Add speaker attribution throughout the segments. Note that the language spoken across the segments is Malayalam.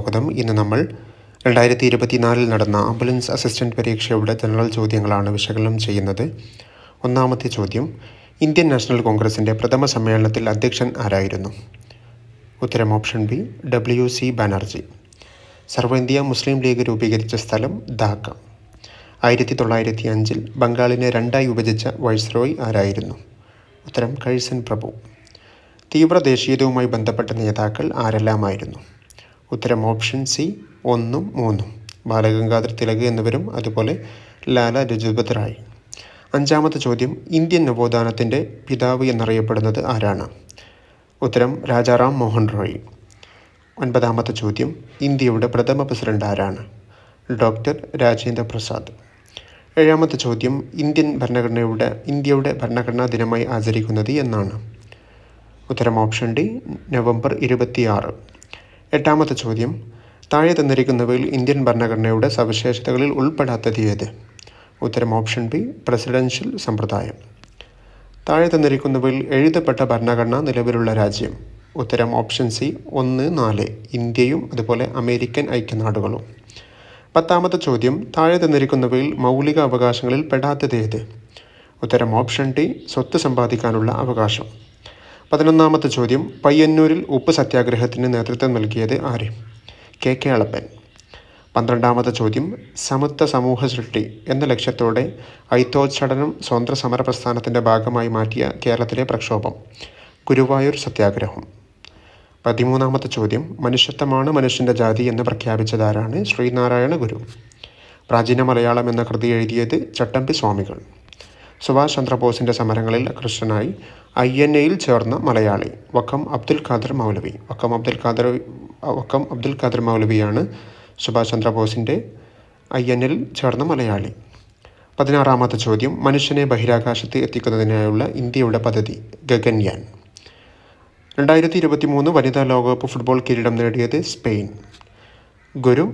Speaker 1: സ്വാഗതം. ഇന്ന് നമ്മൾ രണ്ടായിരത്തി ഇരുപത്തിനാലിൽ നടന്ന ആംബുലൻസ് അസിസ്റ്റന്റ് പരീക്ഷയുടെ ജനറൽ ചോദ്യങ്ങളാണ് വിശകലനം ചെയ്യുന്നത്. ഒന്നാമത്തെ ചോദ്യം ഇന്ത്യൻ നാഷണൽ കോൺഗ്രസിന്റെ പ്രഥമ സമ്മേളനത്തിൽ അധ്യക്ഷൻ ആരായിരുന്നു? ഉത്തരം option B W C Banerjee. സർവ ഇന്ത്യ മുസ്ലിം ലീഗ് രൂപീകരിച്ച സ്ഥലം ധാക്ക. ആയിരത്തി തൊള്ളായിരത്തി അഞ്ചിൽ ബംഗാളിനെ രണ്ടായി വിഭജിച്ച വൈസ്രോയ് ആരായിരുന്നു? ഉത്തരം കഴ്സൻ പ്രഭു. തീവ്ര ദേശീയതയുമായി ബന്ധപ്പെട്ട നേതാക്കൾ ആരെല്ലാമായിരുന്നു? ഉത്തരം ഓപ്ഷൻ സി ഒന്നും മൂന്നും. ബാലഗംഗാധർ തിലക് എന്നിവരും അതുപോലെ ലാല ലജപത് റായ് അഞ്ചാമത്തെ ചോദ്യം ഇന്ത്യൻ നവോത്ഥാനത്തിന്റെ പിതാവ് എന്നറിയപ്പെടുന്നത് ആരാണ്? ഉത്തരം രാജാറാം മോഹൻ റോയ്. ഒൻപതാമത്തെ ചോദ്യം ഇന്ത്യയുടെ പ്രഥമ പ്രസിഡന്റ് ആരാണ്? ഡോക്ടർ രാജേന്ദ്ര പ്രസാദ്. ഏഴാമത്തെ ചോദ്യം ഇന്ത്യൻ ഭരണഘടനയുടെ ഇന്ത്യയുടെ ഭരണഘടനാ ദിനമായി ആചരിക്കുന്നത് എന്നാണ്? ഉത്തരം ഓപ്ഷൻ ഡി നവംബർ ഇരുപത്തിയാറ്. എട്ടാമത്തെ ചോദ്യം. താഴെ തന്നിരിക്കുന്നവയിൽ ഇന്ത്യൻ ഭരണഘടനയുടെ സവിശേഷതകളിൽ ഉൾപ്പെടാത്തത് ഏത്? ഉത്തരം ഓപ്ഷൻ ബി പ്രസിഡൻഷ്യൽ സമ്പ്രദായം. താഴെ തന്നിരിക്കുന്നവയിൽ എഴുതപ്പെട്ട ഭരണഘടന നിലവിലുള്ള രാജ്യം. ഉത്തരം ഓപ്ഷൻ സി ഒന്ന് നാല് ഇന്ത്യയും അതുപോലെ അമേരിക്കൻ ഐക്യനാടുകളും. പത്താമത്തെ ചോദ്യം. താഴെ തന്നിരിക്കുന്നവയിൽ മൗലിക അവകാശങ്ങളിൽ പെടാത്തത് ഏത്? ഉത്തരം ഓപ്ഷൻ ഡി സ്വത്ത് സമ്പാദിക്കാനുള്ള അവകാശം. പതിനൊന്നാമത്തെ ചോദ്യം പയ്യന്നൂരിൽ ഉപ്പ് സത്യാഗ്രഹത്തിന് നേതൃത്വം നൽകിയത് ആര്? K K Alappan. പന്ത്രണ്ടാമത്തെ ചോദ്യം സമത്വ സമൂഹ സൃഷ്ടി എന്ന ലക്ഷ്യത്തോടെ ഐത്തോച്ചടനം സ്വതന്ത്ര സമര പ്രസ്ഥാനത്തിന്റെ ഭാഗമായി മാറ്റിയ കേരളത്തിലെ പ്രക്ഷോഭം ഗുരുവായൂർ സത്യാഗ്രഹം. പതിമൂന്നാമത്തെ ചോദ്യം മനുഷ്യത്വമാണ് മനുഷ്യന്റെ ജാതി എന്ന് പ്രഖ്യാപിച്ചതാരാണ് ശ്രീനാരായണ ഗുരു? പ്രാചീന മലയാളം എന്ന കൃതി എഴുതിയത് ചട്ടമ്പി സ്വാമികൾ. സുഭാഷ് ചന്ദ്രബോസിന്റെ സമരങ്ങളിൽ കൃഷ്ണനായി ഐ എൻ എയിൽ ചേർന്ന മലയാളി വക്കം അബ്ദുൽ ഖാദർ മൗലവി. വക്കം അബ്ദുൽ ഖാദർ വക്കം അബ്ദുൽ ഖാദർ മൗലവിയാണ് സുഭാഷ് ചന്ദ്രബോസിന്റെ ഐ എൻ എൽ ചേർന്ന മലയാളി. പതിനാറാമത്തെ ചോദ്യം മനുഷ്യനെ ബഹിരാകാശത്ത് എത്തിക്കുന്നതിനായുള്ള ഇന്ത്യയുടെ പദ്ധതി ഗഗൻയാൻ. രണ്ടായിരത്തി ഇരുപത്തി മൂന്ന് വനിതാ ലോകകപ്പ് ഫുട്ബോൾ കിരീടം നേടിയത് സ്പെയിൻ. ഗുരു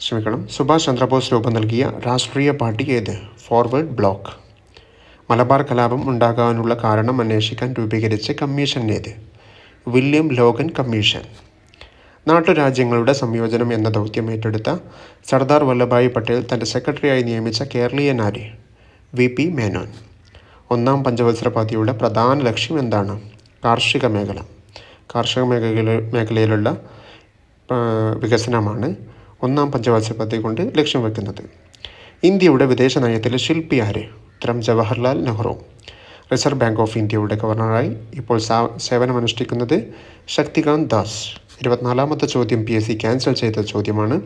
Speaker 1: ക്ഷമിക്കണം സുഭാഷ് ചന്ദ്രബോസ് രൂപം നൽകിയ രാഷ്ട്രീയ പാർട്ടി ഏത്? Forward block. മലബാർ കലാപം ഉണ്ടാകാനുള്ള കാരണം അന്വേഷിക്കാൻ രൂപീകരിച്ച കമ്മീഷനേത് വില്യം ലോഗൻ കമ്മീഷൻ. നാട്ടുരാജ്യങ്ങളുടെ സംയോജനം എന്ന ദൗത്യം ഏറ്റെടുത്ത സർദാർ വല്ലഭായ് പട്ടേൽ തന്റെ സെക്രട്ടറിയായി നിയമിച്ച കേരളീയൻ ആര് വി പി മേനോൻ. ഒന്നാം പഞ്ചവത്സര പദ്ധതിയുടെ പ്രധാന ലക്ഷ്യം എന്താണ്? കാർഷിക മേഖല. കാർഷിക മേഖല മേഖലയിലുള്ള വികസനമാണ് ഒന്നാം പഞ്ചവത്സര പദ്ധതി കൊണ്ട് ലക്ഷ്യം വെക്കുന്നത്. ഇന്ത്യയുടെ വിദേശ നയത്തിലെ ശില്പി ആര്? ഉത്തരം Jawaharlal Nehru. Reserve bank of ഇന്ത്യയുടെ ഗവർണറായി ഇപ്പോൾ സേവനമനുഷ്ഠിക്കുന്നത് ശക്തികാന്ത് ദാസ്. ഇരുപത്തിനാലാമത്തെ ചോദ്യം പി എസ് സി ക്യാൻസൽ ചെയ്ത ചോദ്യമാണ്.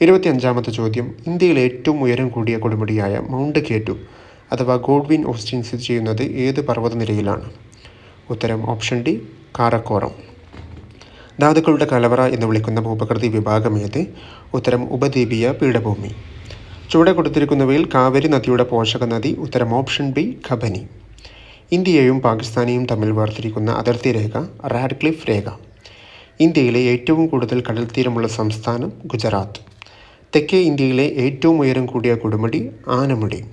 Speaker 1: ഇരുപത്തിയഞ്ചാമത്തെ ചോദ്യം ഇന്ത്യയിലെ ഏറ്റവും ഉയരം കൂടിയ കൊടുമുടിയായ മൗണ്ട് കേറ്റു അഥവാ ഗോഡ്വിൻ ഓസ്റ്റിൻ സ്ഥിതി ചെയ്യുന്നത് ഏത് പർവതനിരയിലാണ്? ഉത്തരം ഓപ്ഷൻ ഡി കാരക്കോറം. ധാതുക്കളുടെ കലവറ എന്ന് വിളിക്കുന്ന ഭൂപ്രകൃതി വിഭാഗം ഏത്? ഉത്തരം ഉപദ്വീപീയ പീഠഭൂമി. ചുവടെ കൊടുത്തിരിക്കുന്നവയിൽ കാവേരി നദിയുടെ പോഷക നദി ഉത്തരം ഓപ്ഷൻ ബി ഖബനി. ഇന്ത്യയെയും പാകിസ്ഥാനെയും തമ്മിൽ വേർതിരിക്കുന്ന അതിർത്തി രേഖ റാഡ്ക്ലിഫ് രേഖ. ഇന്ത്യയിലെ ഏറ്റവും കൂടുതൽ കടൽ തീരമുള്ള സംസ്ഥാനം ഗുജറാത്ത്. തെക്കേ ഇന്ത്യയിലെ ഏറ്റവും ഉയരം കൂടിയ കൊടുമുടി ആനമുടി.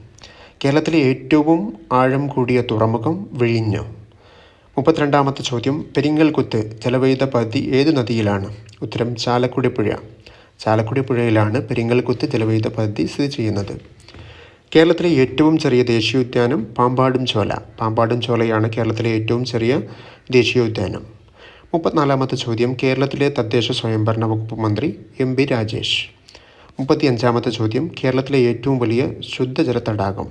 Speaker 1: കേരളത്തിലെ ഏറ്റവും ആഴം കൂടിയ തുറമുഖം വിഴിഞ്ഞം. മുപ്പത്തിരണ്ടാമത്തെ ചോദ്യം പെരിങ്ങൽകുത്ത് ജലവൈദ്യുത പദ്ധതി ഏത് നദിയിലാണ്? ഉത്തരം ചാലക്കുടി പുഴ. ചാലക്കുടി പുഴയിലാണ് പെരിങ്ങൽകുത്ത് ജലവൈദ്യുത പദ്ധതി സ്ഥിതി ചെയ്യുന്നത്. കേരളത്തിലെ ഏറ്റവും ചെറിയ ദേശീയോദ്യാനം പാമ്പാടും ചോല. പാമ്പാടും ചോലയാണ് കേരളത്തിലെ ഏറ്റവും ചെറിയ ദേശീയോദ്യാനം മുപ്പത്തിനാലാമത്തെ ചോദ്യം. കേരളത്തിലെ തദ്ദേശ സ്വയംഭരണ വകുപ്പ് മന്ത്രി എം ബി രാജേഷ്. മുപ്പത്തിയഞ്ചാമത്തെ ചോദ്യം. കേരളത്തിലെ ഏറ്റവും വലിയ ശുദ്ധജല തടാകം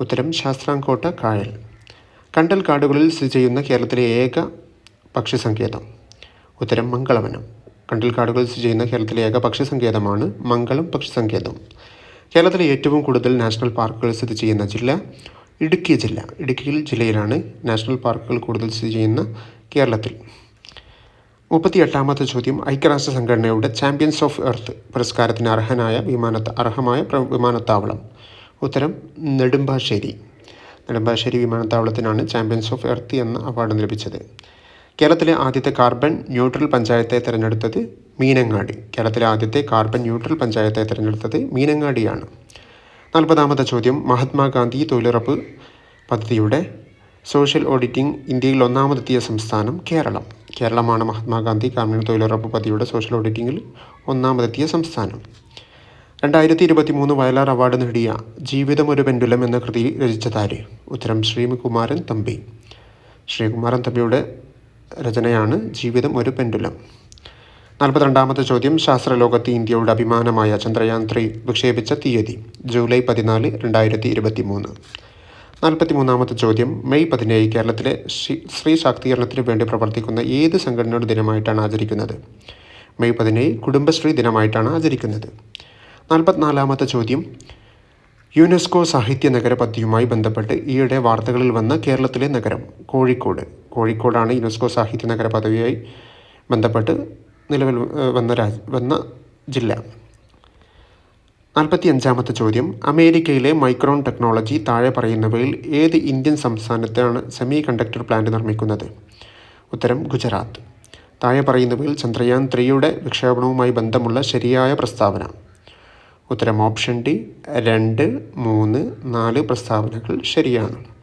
Speaker 1: ഉത്തരം ശാസ്താംകോട്ട കായൽ. കണ്ടൽ കാടുകളിൽ സ്ഥിതി ചെയ്യുന്ന കേരളത്തിലെ ഏക പക്ഷി സങ്കേതം ഉത്തരം മംഗളവനം. കണ്ടൽ കാടുകളിൽ സ്ഥിതി ചെയ്യുന്ന കേരളത്തിലെ ഏക പക്ഷി സങ്കേതമാണ് മംഗളം പക്ഷി സങ്കേതം കേരളത്തിലെ ഏറ്റവും കൂടുതൽ നാഷണൽ പാർക്കുകൾ സ്ഥിതി ചെയ്യുന്ന ജില്ല ഇടുക്കി ജില്ല. ഇടുക്കി ജില്ലയിലാണ് നാഷണൽ പാർക്കുകൾ കൂടുതൽ സ്ഥിതി ചെയ്യുന്ന കേരളത്തിൽ. മുപ്പത്തി എട്ടാമത്തെ ചോദ്യം. ഐക്യരാഷ്ട്ര സംഘടനയുടെ ചാമ്പ്യൻസ് ഓഫ് എർത്ത് പുരസ്കാരത്തിന് അർഹനായ വിമാനത്ത അർഹമായ വിമാനത്താവളം. ഉത്തരം നെടുമ്പാശ്ശേരി. നെടുമ്പാശ്ശേരി വിമാനത്താവളത്തിനാണ് ചാമ്പ്യൻസ് ഓഫ് എർത്ത് എന്ന അവാർഡ് ലഭിച്ചത്. കേരളത്തിലെ ആദ്യത്തെ കാർബൺ ന്യൂട്രൽ പഞ്ചായത്തെ തിരഞ്ഞെടുത്തത് മീനങ്ങാടി. കേരളത്തിലെ ആദ്യത്തെ കാർബൺ ന്യൂട്രൽ പഞ്ചായത്തെ തിരഞ്ഞെടുത്തത് മീനങ്ങാടിയാണ്. നാൽപ്പതാമത്തെ ചോദ്യം. മഹാത്മാഗാന്ധി തൊഴിലുറപ്പ് പദ്ധതിയുടെ സോഷ്യൽ ഓഡിറ്റിംഗ് ഇന്ത്യയിൽ ഒന്നാമതെത്തിയ സംസ്ഥാനം കേരളം. കേരളമാണ് മഹാത്മാഗാന്ധി ഗ്രാമീണ തൊഴിലുറപ്പ് പദ്ധതിയുടെ സോഷ്യൽ ഓഡിറ്റിംഗിൽ ഒന്നാമതെത്തിയ സംസ്ഥാനം. രണ്ടായിരത്തി ഇരുപത്തി മൂന്ന് വയലാർ അവാർഡ് നേടിയ ജീവിതം ഒരു പെൻഡുലം എന്ന കൃതി രചിച്ചതാര്? ഉത്തരം ശ്രീകുമാരൻ തമ്പി. ശ്രീകുമാരൻ തമ്പിയുടെ രചനയാണ് ജീവിതം ഒരു പെൻഡുലം. നാൽപ്പത്തിരണ്ടാമത്തെ ചോദ്യം ശാസ്ത്രലോകത്ത് ഇന്ത്യയുടെ അഭിമാനമായ ചന്ദ്രയാൻ ത്രീ വിക്ഷേപിച്ച തീയതി ജൂലൈ പതിനാല് രണ്ടായിരത്തി ഇരുപത്തി മൂന്ന് നാൽപ്പത്തി മൂന്നാമത്തെ ചോദ്യം മെയ് പതിനേഴ് കേരളത്തിലെ ശ്രീ ശാക്തീകരണത്തിന് വേണ്ടി പ്രവർത്തിക്കുന്ന ഏത് സംഘടനയുടെ ദിനമായിട്ടാണ് ആചരിക്കുന്നത്? മെയ് പതിനേഴ് കുടുംബശ്രീ ദിനമായിട്ടാണ് ആചരിക്കുന്നത്. നാൽപ്പത്തിനാലാമത്തെ ചോദ്യം യുനെസ്കോ സാഹിത്യ നഗര പദ്ധതിയുമായി ബന്ധപ്പെട്ട് ഈയിടെ വാർത്തകളിൽ വന്ന കേരളത്തിലെ നഗരം കോഴിക്കോട്. കോഴിക്കോടാണ് യുനെസ്കോ സാഹിത്യ നഗര പദവിയായി ബന്ധപ്പെട്ട് നിലവിൽ വന്ന രാജ് വന്ന ജില്ല. നാൽപ്പത്തി അഞ്ചാമത്തെ ചോദ്യം. അമേരിക്കയിലെ മൈക്രോൺ ടെക്നോളജി താഴെ പറയുന്നവയിൽ ഏത് ഇന്ത്യൻ സംസ്ഥാനത്താണ് സെമി കണ്ടക്ടർ പ്ലാന്റ് നിർമ്മിക്കുന്നത്? ഉത്തരം ഗുജറാത്ത്. താഴെ പറയുന്നവയിൽ ചന്ദ്രയാൻ ത്രീയുടെ വിക്ഷേപണവുമായി ബന്ധമുള്ള ശരിയായ പ്രസ്താവന. ഉത്തരം ഓപ്ഷൻ ഡി രണ്ട് മൂന്ന് നാല് പ്രസ്താവനകൾ ശരിയാണ്.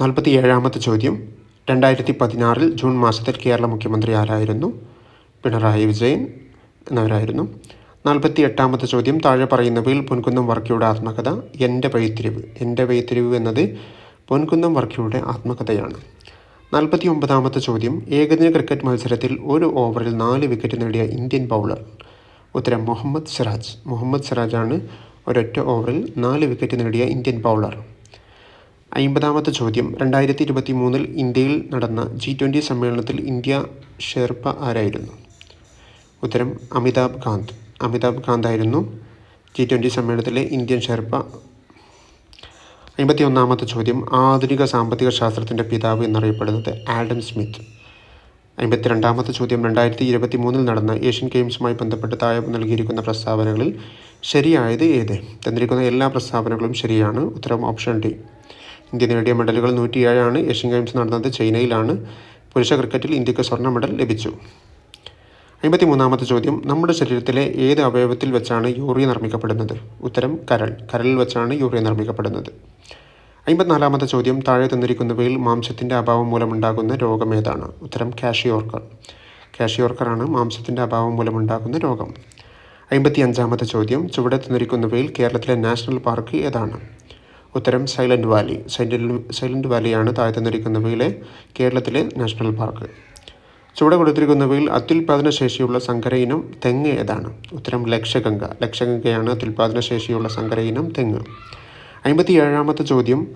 Speaker 1: നാൽപ്പത്തി ഏഴാമത്തെ ചോദ്യം. രണ്ടായിരത്തി പതിനാറിൽ ജൂൺ മാസത്തിൽ കേരള മുഖ്യമന്ത്രി ആരായിരുന്നു? പിണറായി വിജയൻ എന്നവരായിരുന്നു. നാൽപ്പത്തി എട്ടാമത്തെ ചോദ്യം. താഴെ പറയുന്നവയിൽ പൊൻകുന്നം വർക്കിയുടെ ആത്മകഥ. എന്റെ പൈത്തിരിവ് എന്റെ പൈത്തിരിവ് എന്നത് പൊൻകുന്നം വർക്കിയുടെ ആത്മകഥയാണ്. നാൽപ്പത്തി ഒമ്പതാമത്തെ ചോദ്യം. ഏകദിന ക്രിക്കറ്റ് മത്സരത്തിൽ ഒരു ഓവറിൽ നാല് വിക്കറ്റ് നേടിയ ഇന്ത്യൻ ബൗളർ. ഉത്തരം മുഹമ്മദ് സിറാജ്. മുഹമ്മദ് സിറാജാണ് ഒരൊറ്റ ഓവറിൽ നാല് വിക്കറ്റ് നേടിയ ഇന്ത്യൻ ബൗളർ. അമ്പതാമത്തെ ചോദ്യം. രണ്ടായിരത്തി ഇരുപത്തി മൂന്നിൽ ഇന്ത്യയിൽ നടന്ന ജി ട്വന്റി സമ്മേളനത്തിൽ ഇന്ത്യ ഷെർപ്പ ആരായിരുന്നു? ഉത്തരം അമിതാഭ് കാന്ത്. അമിതാഭ് കാന്ത് ആയിരുന്നു ജി ട്വന്റി സമ്മേളനത്തിലെ ഇന്ത്യൻ ഷെർപ്പ. അമ്പത്തി ഒന്നാമത്തെ ചോദ്യം ആധുനിക സാമ്പത്തിക ശാസ്ത്രത്തിന്റെ പിതാവ് എന്നറിയപ്പെടുന്നത് ആഡം സ്മിത്ത്. അമ്പത്തി രണ്ടാമത്തെ ചോദ്യം രണ്ടായിരത്തി ഇരുപത്തി മൂന്നിൽ നടന്ന ഏഷ്യൻ ഗെയിംസുമായി ബന്ധപ്പെട്ട് താഴെ നൽകിയിരിക്കുന്ന പ്രസ്താവനകളിൽ ശരിയായത് ഏത്? തന്നിരിക്കുന്ന എല്ലാ പ്രസ്താവനകളും ശരിയാണ്. ഉത്തരം ഓപ്ഷൻ ഡി. ഇന്ത്യ നേടിയ മെഡലുകൾ നൂറ്റിയേഴാണ്. ഏഷ്യൻ ഗെയിംസ് നടന്നത് ചൈനയിലാണ്. പുരുഷ ക്രിക്കറ്റിൽ ഇന്ത്യയ്ക്ക് സ്വർണ മെഡൽ ലഭിച്ചു. അമ്പത്തി മൂന്നാമത്തെ ചോദ്യം നമ്മുടെ ശരീരത്തിലെ ഏത് അവയവത്തിൽ വെച്ചാണ് യൂറിയ നിർമ്മിക്കപ്പെടുന്നത്? ഉത്തരം കരൾ. കരളിൽ വെച്ചാണ് യൂറിയ നിർമ്മിക്കപ്പെടുന്നത്. അമ്പത്തിനാലാമത്തെ ചോദ്യം താഴെ തന്നിരിക്കുന്നവയിൽ മാംസത്തിന്റെ അഭാവം മൂലമുണ്ടാകുന്ന രോഗം ഏതാണ്? ഉത്തരം കാഷിയോർക്കർ. കാഷിയോർക്കറാണ് മാംസത്തിന്റെ അഭാവം മൂലമുണ്ടാകുന്ന രോഗം. അമ്പത്തി അഞ്ചാമത്തെ ചോദ്യം ചുവടെ തന്നിരിക്കുന്നവയിൽ കേരളത്തിലെ നാഷണൽ പാർക്ക് ഏതാണ്? ഉത്തരം സൈലന്റ് വാലി. സൈലന്റ് സൈലന്റ് വാലിയാണ് താഴ്ത്തു നിൽക്കുന്നവയിലെ കേരളത്തിലെ നാഷണൽ പാർക്ക്. ചുവടെ കൊടുത്തിരിക്കുന്നവയിൽ അത്യുൽപാദന ശേഷിയുള്ള സങ്കര ഇനം തെങ്ങ് ഏതാണ്? ഉത്തരം ലക്ഷഗംഗ. ലക്ഷഗംഗയാണ് അത്യുൽപാദന ശേഷിയുള്ള സങ്കര ഇനം തെങ്ങ്. അമ്പത്തി ഏഴാമത്തെ ചോദ്യം.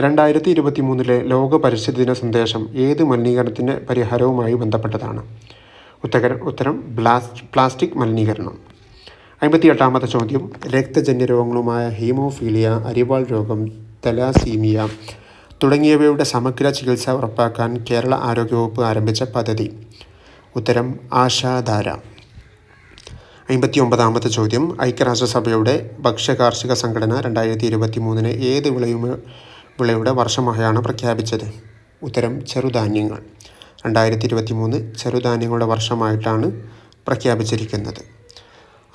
Speaker 1: രണ്ടായിരത്തി ഇരുപത്തി മൂന്നിലെ ലോക പരിസ്ഥിതി ദിന സന്ദേശം ഏത് മലിനീകരണത്തിന്റെ പരിഹാരവുമായി ബന്ധപ്പെട്ടതാണ്? ഉത്തര ഉത്തരം പ്ലാസ്റ്റിക് മലിനീകരണം. അമ്പത്തി എട്ടാമത്തെ ചോദ്യം. രക്തജന്യ രോഗങ്ങളുമായ ഹീമോഫീലിയ അരിവാൾ രോഗം തലാസീമിയ തുടങ്ങിയവയുടെ സമഗ്ര ചികിത്സ ഉറപ്പാക്കാൻ കേരള ആരോഗ്യവകുപ്പ് ആരംഭിച്ച പദ്ധതി. ഉത്തരം ആശാധാര. അമ്പത്തി ഒമ്പതാമത്തെ ചോദ്യം. ഐക്യരാഷ്ട്രസഭയുടെ ഭക്ഷ്യകാർഷിക സംഘടന രണ്ടായിരത്തി ഇരുപത്തി മൂന്നിന് ഏത് വിളയും വിളയുടെ വർഷമായാണ് പ്രഖ്യാപിച്ചത്? ഉത്തരം ചെറുധാന്യങ്ങൾ. രണ്ടായിരത്തി ഇരുപത്തി മൂന്ന് ചെറുധാന്യങ്ങളുടെ വർഷമായിട്ടാണ് പ്രഖ്യാപിച്ചിരിക്കുന്നത്.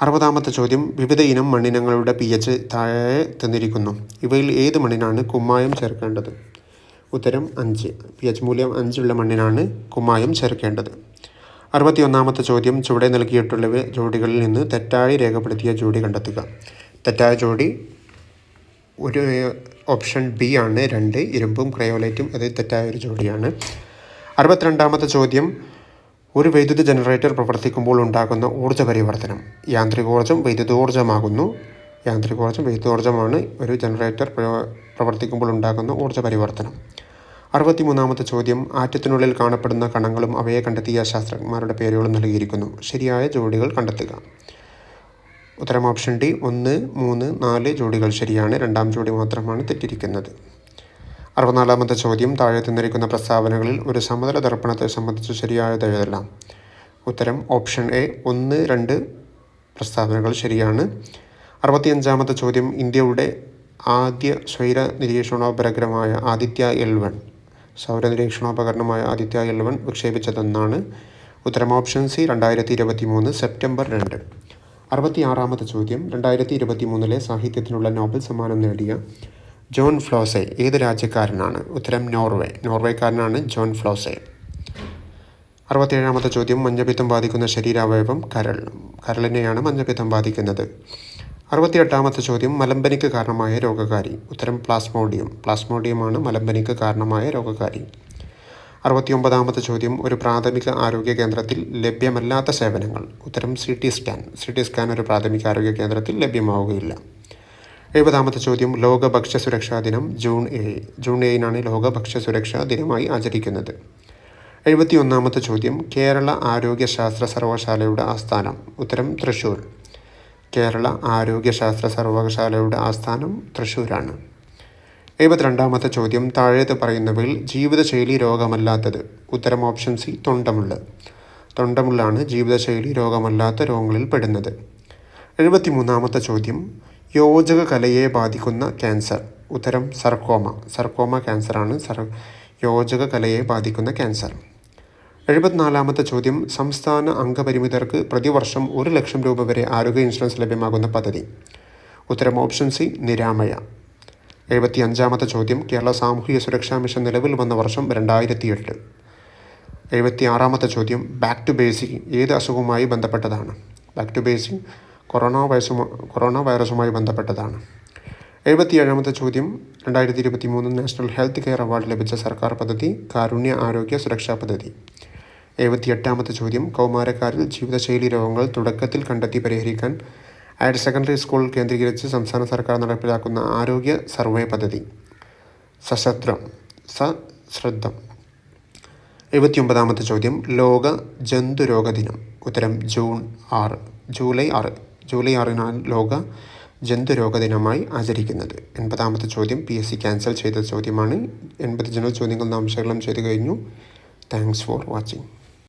Speaker 1: അറുപതാമത്തെ ചോദ്യം. വിവിധ ഇനം മണ്ണിനങ്ങളുടെ പി എച്ച് താഴെ തന്നിരിക്കുന്നു. ഇവയിൽ ഏത് മണ്ണിനാണ് കുമ്മായം ചേർക്കേണ്ടത്? ഉത്തരം അഞ്ച്. പി എച്ച് മൂല്യം അഞ്ചുള്ള മണ്ണിനാണ് കുമ്മായം ചേർക്കേണ്ടത്. അറുപത്തിയൊന്നാമത്തെ ചോദ്യം. ചുവടെ നൽകിയിട്ടുള്ള ജോഡികളിൽ നിന്ന് തെറ്റായി രേഖപ്പെടുത്തിയ ജോഡി കണ്ടെത്തുക. തെറ്റായ ജോഡി ഒരു ഓപ്ഷൻ ബി ആണ്. രണ്ട് ഇരുമ്പും ക്രയോലൈറ്റും. അത് തെറ്റായ ഒരു ജോഡിയാണ്. അറുപത്തിരണ്ടാമത്തെ ചോദ്യം. ഒരു വൈദ്യുത ജനറേറ്റർ പ്രവർത്തിക്കുമ്പോൾ ഉണ്ടാകുന്ന ഊർജ പരിവർത്തനം. യാന്ത്രികോർജം വൈദ്യുതോർജമാകുന്നു. യാന്ത്രികോർജം വൈദ്യുതോർജമാണ് ഒരു ജനറേറ്റർ പ്രവർത്തിക്കുമ്പോൾ ഉണ്ടാകുന്ന ഊർജ പരിവർത്തനം. അറുപത്തിമൂന്നാമത്തെ ചോദ്യം. ആറ്റത്തിനുള്ളിൽ കാണപ്പെടുന്ന കണങ്ങളും അവയെ കണ്ടെത്തിയ ശാസ്ത്രജ്ഞന്മാരുടെ പേരുകളും നൽകിയിരിക്കുന്നു. ശരിയായ ജോഡികൾ കണ്ടെത്തുക. ഉത്തരം ഓപ്ഷൻ ഡി. ഒന്ന് മൂന്ന് നാല് ജോഡികൾ ശരിയാണ്. രണ്ടാം ജോഡി മാത്രമാണ് തെറ്റിയിരിക്കുന്നത് അറുപത്തിനാലാമത്തെ ചോദ്യം. താഴെ തന്നിരിക്കുന്ന പ്രസ്താവനകളിൽ ഒരു സമതല ദർപ്പണത്തെ സംബന്ധിച്ച് ശരിയായത് എഴുതலாம் ഉത്തരം ഓപ്ഷൻ എ ഒന്ന് രണ്ട് പ്രസ്താവനകൾ ശരിയാണ്. അറുപത്തിയഞ്ചാമത്തെ ചോദ്യം ഇന്ത്യയുടെ ആദ്യ സ്വൈര നിരീക്ഷണോപഗ്രഹമായ ആദിത്യ എൽ വൺ. സൗര നിരീക്ഷണോപകരണമായ ആദിത്യ എൽ വൺ വിക്ഷേപിച്ചതെന്നാണ്. ഉത്തരം ഓപ്ഷൻ സി രണ്ടായിരത്തി ഇരുപത്തി മൂന്ന് സെപ്റ്റംബർ രണ്ട്. അറുപത്തിയാറാമത്തെ ചോദ്യം രണ്ടായിരത്തി ഇരുപത്തി മൂന്നിലെ സാഹിത്യത്തിനുള്ള നോബൽ സമ്മാനം നേടിയ ജോൺ ഫ്ലോസെ ഏത് രാജ്യക്കാരനാണ്? ഉത്തരം നോർവേ. നോർവേക്കാരനാണ് ജോൺ ഫ്ലോസെ. അറുപത്തേഴാമത്തെ ചോദ്യം മഞ്ഞപ്പിത്തം ബാധിക്കുന്ന ശരീരാവയവം കരൾ. കരളിനെയാണ് മഞ്ഞപ്പിത്തം ബാധിക്കുന്നത്. അറുപത്തിയെട്ടാമത്തെ ചോദ്യം മലമ്പനിക്ക് കാരണമായ രോഗകാരി. ഉത്തരം പ്ലാസ്മോഡിയം. പ്ലാസ്മോഡിയമാണ് മലമ്പനിക്ക് കാരണമായ രോഗകാരി. അറുപത്തിയൊമ്പതാമത്തെ ചോദ്യം ഒരു പ്രാഥമിക ആരോഗ്യ കേന്ദ്രത്തിൽ ലഭ്യമല്ലാത്ത സേവനങ്ങൾ. ഉത്തരം C T scan. C T scan ഒരു പ്രാഥമിക ആരോഗ്യ കേന്ദ്രത്തിൽ ലഭ്യമാവുകയില്ല. എഴുപതാമത്തെ ചോദ്യം ലോക ഭക്ഷ്യസുരക്ഷാ ദിനം ജൂൺ ഏഴ് ജൂൺ ഏഴിനാണ് ലോക ഭക്ഷ്യസുരക്ഷാ ദിനമായി ആചരിക്കുന്നത്. എഴുപത്തി ഒന്നാമത്തെ ചോദ്യം കേരള ആരോഗ്യശാസ്ത്ര സർവകലാശാലയുടെ ആസ്ഥാനം ഉത്തരം തൃശ്ശൂർ കേരള ആരോഗ്യശാസ്ത്ര സർവകലാശാലയുടെ ആസ്ഥാനം തൃശ്ശൂരാണ് എഴുപത്തിരണ്ടാമത്തെ ചോദ്യം താഴേത് പറയുന്നവയിൽ ജീവിതശൈലി രോഗമല്ലാത്തത് ഉത്തരം ഓപ്ഷൻ സി തൊണ്ടമുള്ള്. തൊണ്ടമുള്ളാണ് ജീവിതശൈലി രോഗമല്ലാത്ത രോഗങ്ങളിൽ പെടുന്നത്. എഴുപത്തിമൂന്നാമത്തെ ചോദ്യം യോജക കലയെ ബാധിക്കുന്ന ക്യാൻസർ. ഉത്തരം സർക്കോമ. സർക്കോമ ക്യാൻസറാണ്. സർ യോജക കലയെ ബാധിക്കുന്ന ക്യാൻസർ. എഴുപത്തിനാലാമത്തെ ചോദ്യം. സംസ്ഥാന അംഗപരിമിതർക്ക് പ്രതിവർഷം ഒരു ലക്ഷം രൂപ വരെ ആരോഗ്യ ഇൻഷുറൻസ് ലഭ്യമാകുന്ന പദ്ധതി. ഉത്തരം ഓപ്ഷൻ സി നിരാമയ. എഴുപത്തി അഞ്ചാമത്തെ ചോദ്യം. കേരള സാമൂഹിക സുരക്ഷാ മിഷൻ നിലവിൽ വന്ന വർഷം രണ്ടായിരത്തി എട്ട് എഴുപത്തി ആറാമത്തെ ചോദ്യം. ബാക്ക് ടു ബേസിക് ഏത് അസുഖവുമായി ബന്ധപ്പെട്ടതാണ്? ബാക്ക് ടു ബേസിക് കൊറോണ വൈറസുമ കൊറോണ വൈറസുമായി ബന്ധപ്പെട്ടതാണ്. എഴുപത്തിയേഴാമത്തെ ചോദ്യം രണ്ടായിരത്തി ഇരുപത്തി മൂന്ന് നാഷണൽ ഹെൽത്ത് കെയർ അവാർഡ് ലഭിച്ച സർക്കാർ പദ്ധതി കാരുണ്യ ആരോഗ്യ സുരക്ഷാ പദ്ധതി. എഴുപത്തിയെട്ടാമത്തെ ചോദ്യം കൗമാരക്കാരിൽ ജീവിതശൈലി രോഗങ്ങൾ തുടക്കത്തിൽ കണ്ടെത്തി പരിഹരിക്കാൻ ഹയർ സെക്കൻഡറി സ്കൂൾ കേന്ദ്രീകരിച്ച് സംസ്ഥാന സർക്കാർ നടപ്പിലാക്കുന്ന ആരോഗ്യ സർവേ പദ്ധതി. സശസ്ത്രം സശ്രദ്ധം. എഴുപത്തിയൊമ്പതാമത്തെ ചോദ്യം ലോക ജന്തുരോഗ ദിനം ഉത്തരം ജൂൺ ആറ് ജൂലൈ ആറ്. ജൂലൈ ആറിനാണ് ലോക ജന്തുരോഗ ദിനമായി ആചരിക്കുന്നത്. എൺപതാമത്തെ ചോദ്യം പി എസ് സി ക്യാൻസൽ ചെയ്ത ചോദ്യമാണ്. എൺപത് ജനറൽ ചോദ്യങ്ങൾ നാം വിശകലനം ചെയ്തു കഴിഞ്ഞു. Thanks for watching.